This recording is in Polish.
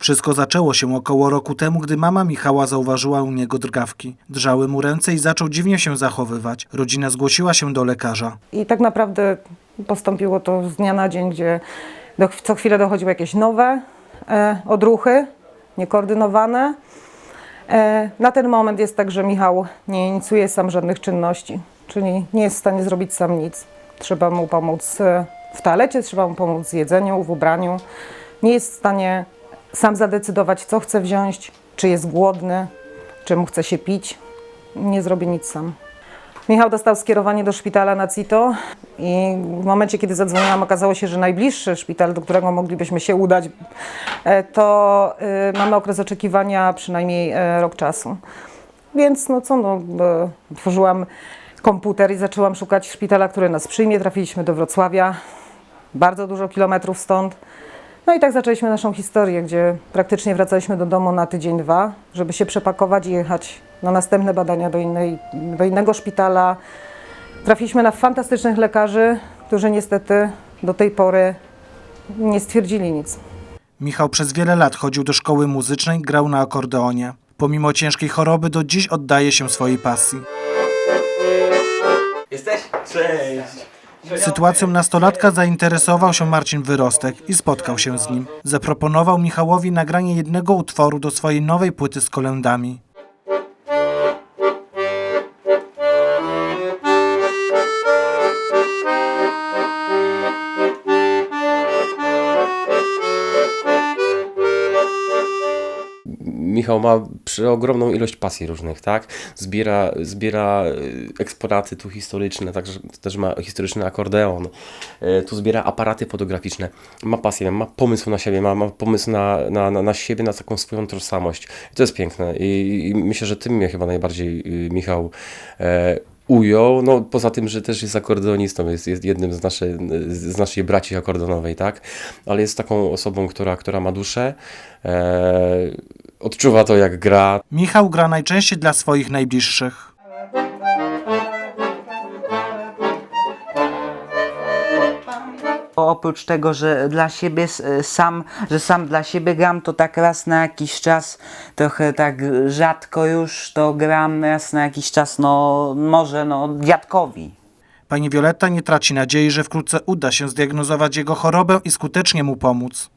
Wszystko zaczęło się około roku temu, gdy mama Michała zauważyła u niego drgawki. Drżały mu ręce i zaczął dziwnie się zachowywać. Rodzina zgłosiła się do lekarza. I tak naprawdę postąpiło to z dnia na dzień, gdzie do, co chwilę dochodziły jakieś nowe e, odruchy, niekoordynowane. E, na ten moment jest tak, że Michał nie inicjuje sam żadnych czynności, czyli nie jest w stanie zrobić sam nic. Trzeba mu pomóc e, w toalecie, trzeba mu pomóc w jedzeniu, w ubraniu. Nie jest w stanie sam zadecydować, co chce wziąć, czy jest głodny, czy mu chce się pić. Nie zrobi nic sam. Michał dostał skierowanie do szpitala na CITO i w momencie, kiedy zadzwoniłam, okazało się, że najbliższy szpital, do którego moglibyśmy się udać, e, to e, mamy okres oczekiwania przynajmniej e, rok czasu. Więc no co, no, otworzyłam komputer i zaczęłam szukać szpitala, który nas przyjmie. Trafiliśmy do Wrocławia, bardzo dużo kilometrów stąd. No i tak zaczęliśmy naszą historię, gdzie praktycznie wracaliśmy do domu na tydzień, dwa, żeby się przepakować i jechać na następne badania do, innej, do innego szpitala. Trafiliśmy na fantastycznych lekarzy, którzy niestety do tej pory nie stwierdzili nic. Michał przez wiele lat chodził do szkoły muzycznej, grał na akordeonie. Pomimo ciężkiej choroby do dziś oddaje się swojej pasji. Jesteś? Cześć! Sytuacją nastolatka zainteresował się Marcin Wyrostek i spotkał się z nim. Zaproponował Michałowi nagranie jednego utworu do swojej nowej płyty z kolędami. Michał ma przeogromną ilość pasji różnych, tak? Zbiera, zbiera y, eksponaty tu historyczne, także też ma historyczny akordeon, y, tu zbiera aparaty fotograficzne. Ma pasję, ma pomysł na siebie, ma, ma pomysł na, na, na, na siebie, na taką swoją tożsamość. I to jest piękne i, i myślę, że tym mnie chyba najbardziej y, Michał e, ujął, no poza tym, że też jest akordeonistą, jest, jest jednym z, naszej, z naszej braci akordeonowej, tak? Ale jest taką osobą, która, która ma duszę, e, odczuwa to jak gra, Michał gra najczęściej dla swoich najbliższych. Oprócz tego, że dla siebie sam, że sam dla siebie gram, to tak raz na jakiś czas, trochę tak rzadko już to gram raz na jakiś czas, no może no dziadkowi. Pani Wioletta nie traci nadziei, że wkrótce uda się zdiagnozować jego chorobę i skutecznie mu pomóc.